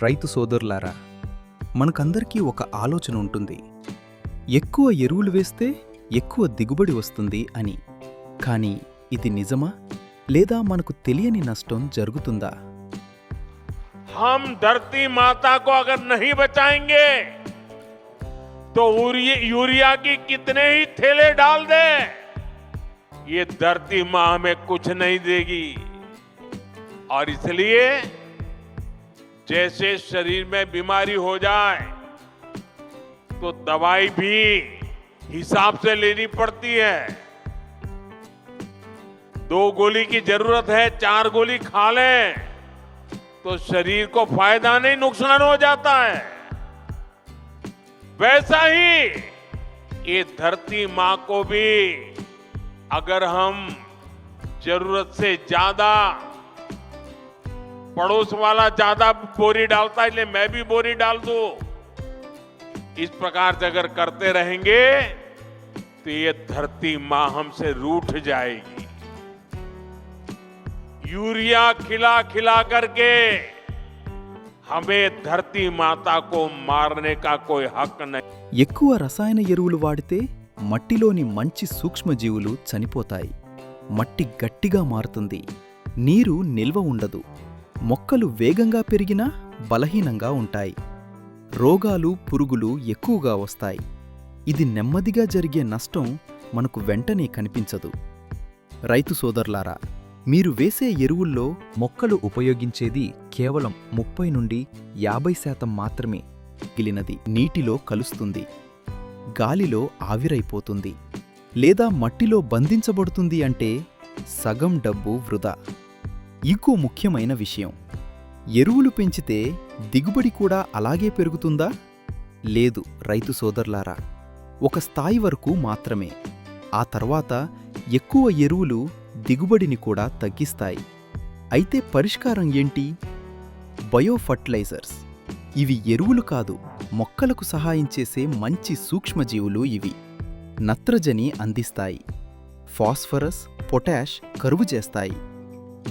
రైతు సోదరులారా మనకందరికీ ఒక ఆలోచన ఉంటుంది ఎక్కువ ఎరువులు వేస్తే ఎక్కువ దిగుబడి వస్తుంది అని కానీ ఇది నిజమా లేదా మనకు తెలియని నష్టం జరుగుతుందా हम धरती माता को अगर नहीं बचाएंगे तो यूरि- यूरिया की कितने ही थैले डाल दे ये धरती माँ हमें कुछ नहीं देगी और इसलिए जैसे शरीर में बीमारी हो जाए तो दवाई भी हिसाब से लेनी पड़ती है। दो गोली की ज़रूरत है, चार गोली खा लें तो शरीर को फ़ायदा नहीं, नुकसान हो जाता है। वैसा ही ये धरती माँ को भी अगर हम ज़रूरत से ज़्यादा पड़ोस वाला ज्यादा बोरी डालता है इसलिए मैं भी बोरी डाल दूं इस प्रकार से अगर करते रहेंगे तो ये धरती मां हमसे रूठ जाएगी यूरिया खिला खिला करके हमें धरती माता को मारने का कोई हक नहीं ఎక్కువ రసాయన ఎరువులు వాడితే మట్టిలోని మంచి సూక్ష్మజీవులు చనిపోతాయి మట్టి గట్టిగా మారుతుంది నీరు నిల్వ ఉండదు మొక్కలు వేగంగా పెరిగినా బలహీనంగా ఉంటాయి. రోగాలు పురుగులు ఎక్కువగా వస్తాయి. ఇది నెమ్మదిగా జరిగే నష్టం మనకు వెంటనే కనిపించదు. రైతు సోదరులారా మీరు వేసే ఎరువుల్లో మొక్కలు ఉపయోగించేది కేవలం ముప్పై నుండి యాభై శాతం మాత్రమే మిగిలినది నీటిలో కలుస్తుంది. గాలిలో ఆవిరైపోతుంది. లేదా మట్టిలో బంధించబడుతుంది అంటే సగం డబ్బు వృధా. ఇంకో ముఖ్యమైన విషయం. ఎరువులు పెంచితే దిగుబడి కూడా అలాగే పెరుగుతుందా? లేదు రైతు సోదరులారా. ఒక స్థాయి వరకు మాత్రమే. ఆ తర్వాత ఎక్కువ ఎరువులు దిగుబడిని కూడా తగ్గిస్తాయి. అయితే పరిష్కారం ఏంటి? బయోఫర్టిలైజర్స్. ఇవి ఎరువులు కాదు మొక్కలకు సహాయం చేసే మంచి సూక్ష్మజీవులు ఇవి. నత్రజని అందిస్తాయి. ఫాస్ఫరస్ పొటాష్ కరువు చేస్తాయి.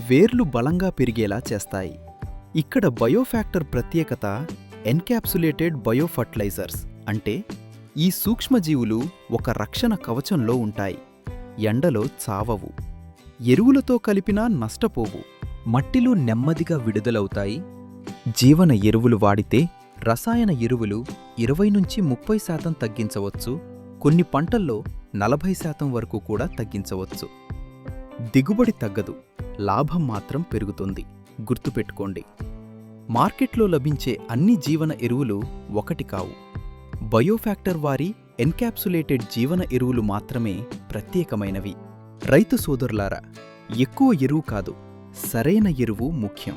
వేర్లు బలంగా పెరిగేలా చేస్తాయి. ఇక్కడ బయోఫ్యాక్టర్ ప్రత్యేకత ఎన్క్యాప్సులేటెడ్ బయోఫర్టిలైజర్స్ అంటే ఈ సూక్ష్మజీవులు ఒక రక్షణ కవచంలో ఉంటాయి. ఎండలో చావవు. ఎరువులతో కలిపినా నష్టపోవు. మట్టిలో నెమ్మదిగా విడుదలవుతాయి. జీవన ఎరువులు వాడితే రసాయన ఎరువులు ఇరవై నుంచి ముప్పై శాతం తగ్గించవచ్చు. కొన్ని పంటల్లో నలభై శాతం వరకు కూడా తగ్గించవచ్చు. దిగుబడి తగ్గదు. లాభం మాత్రం పెరుగుతుంది. గుర్తుపెట్టుకోండి. మార్కెట్లో లభించే అన్ని జీవన ఎరువులు ఒకటి కావు. బయోఫ్యాక్టర్ వారి ఎన్క్యాప్సులేటెడ్ జీవన ఎరువులు మాత్రమే ప్రత్యేకమైనవి. రైతు సోదరులారా ఎక్కువ ఎరువు కాదు సరైన ఎరువు ముఖ్యం.